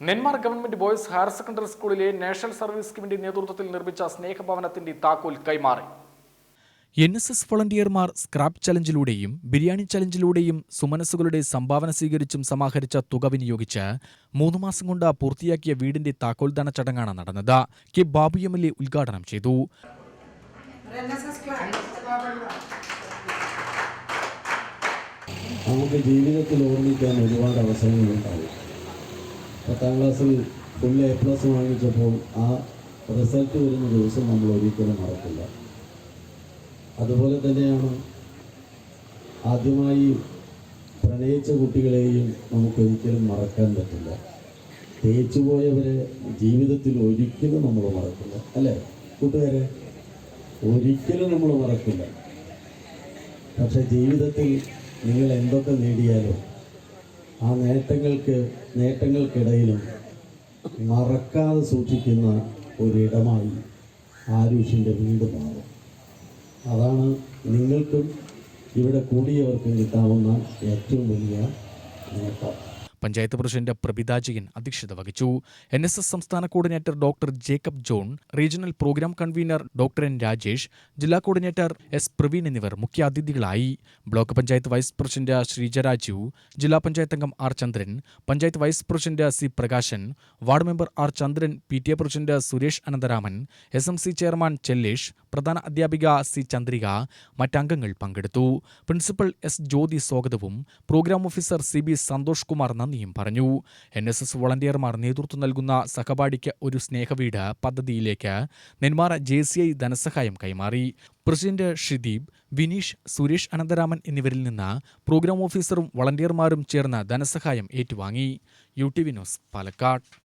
Nenmara government boys higher secondary സ്കൂളിലെ national service സ്കീമിന്റെ നേതൃത്വത്തിൽ നിർമ്മിച്ച സ്നേഹഭവനത്തിന്റെ താക്കോൽ കൈമാറി. എൻ എസ് എസ് വളണ്ടിയർമാർ സ്ക്രാപ്പ് ചലഞ്ചിലൂടെയും ബിരിയാണി ചലഞ്ചിലൂടെയും സുമനസ്സുകളുടെ സംഭാവന സ്വീകരിച്ചും സമാഹരിച്ച തുക വിനിയോഗിച്ച് മൂന്ന് മാസം കൊണ്ട് പൂർത്തിയാക്കിയ വീടിന്റെ താക്കോൽദാന ചടങ്ങാണ് നടന്നത്. K Babu M L A ഉദ്ഘാടനം ചെയ്തു. നമുക്ക് ജീവിതത്തിൽ ഓർമ്മിക്കാൻ ഒരുപാട് അവസരങ്ങളുണ്ടാവും. പത്താം ക്ലാസ്സിൽ ഫുൾ എ പ്ലസ് വാങ്ങിച്ചപ്പോൾ ആ റിസൾട്ട് വരുന്ന ദിവസം നമ്മൾ ഒരിക്കലും മറക്കില്ല. അതുപോലെ തന്നെയാണ് ആദ്യമായി പ്രണയിച്ച കുട്ടികളെയും നമുക്കൊരിക്കലും മറക്കാൻ പറ്റില്ല. തേച്ചു പോയവരെ ജീവിതത്തിൽ ഒരിക്കലും നമ്മൾ മറക്കില്ല. അല്ലേ? കൂട്ടുകാരെ ഒരിക്കലും നമ്മൾ മറക്കില്ല. പക്ഷെ ജീവിതത്തിൽ നിങ്ങൾ എന്തൊക്കെ നേടിയാലും ആ നേട്ടങ്ങൾക്ക് നേട്ടങ്ങൾക്കിടയിലും മറക്കാതെ സൂക്ഷിക്കുന്ന ഒരിടമായി ആരുഷിന്റെ വീട് മാറും. അതാണ് നിങ്ങൾക്കും ഇവിടെ കൂടിയവർക്കും കിട്ടാവുന്ന ഏറ്റവും വലിയ നേട്ടം. പഞ്ചായത്ത് പ്രസിഡന്റ് പ്രഭിത ജയൻ അധ്യക്ഷത വഹിച്ചു. എൻ എസ് എസ് സംസ്ഥാന coordinator doctor Jacob John regional programme convener doctor N Rajesh ജില്ലാ കോർഡിനേറ്റർ എസ് പ്രവീൺ എന്നിവർ മുഖ്യാതിഥികളായി. Block panchayat vice president Sreeja Raju ജില്ലാ പഞ്ചായത്ത് അംഗം R Chandran panchayat vice president C Prakashan ward member R Chandran P T A president Suresh Anantharaman S M C chairman Chellesh പ്രധാന അധ്യാപിക C Chandrika മറ്റംഗങ്ങൾ പങ്കെടുത്തു. Principal S Jyothi സ്വാഗതവും programme officer C B Santhosh Kumar നന്ദിയും പറഞ്ഞു. N S S വളണ്ടിയർമാർ നേതൃത്വം നൽകുന്ന സഹപാഠിക്ക് ഒരു സ്നേഹവീട് പദ്ധതിയിലേക്ക് നെന്മാറ ജെ സി ഐ ധനസഹായം കൈമാറി. പ്രസിഡന്റ് ഷിദീപ് വിനീഷ് സുരേഷ് അനന്തരാമൻ എന്നിവരിൽ നിന്ന് പ്രോഗ്രാം ഓഫീസറും വളണ്ടിയർമാരും ചേർന്ന് ധനസഹായം ഏറ്റുവാങ്ങി. U T V news Palakkad.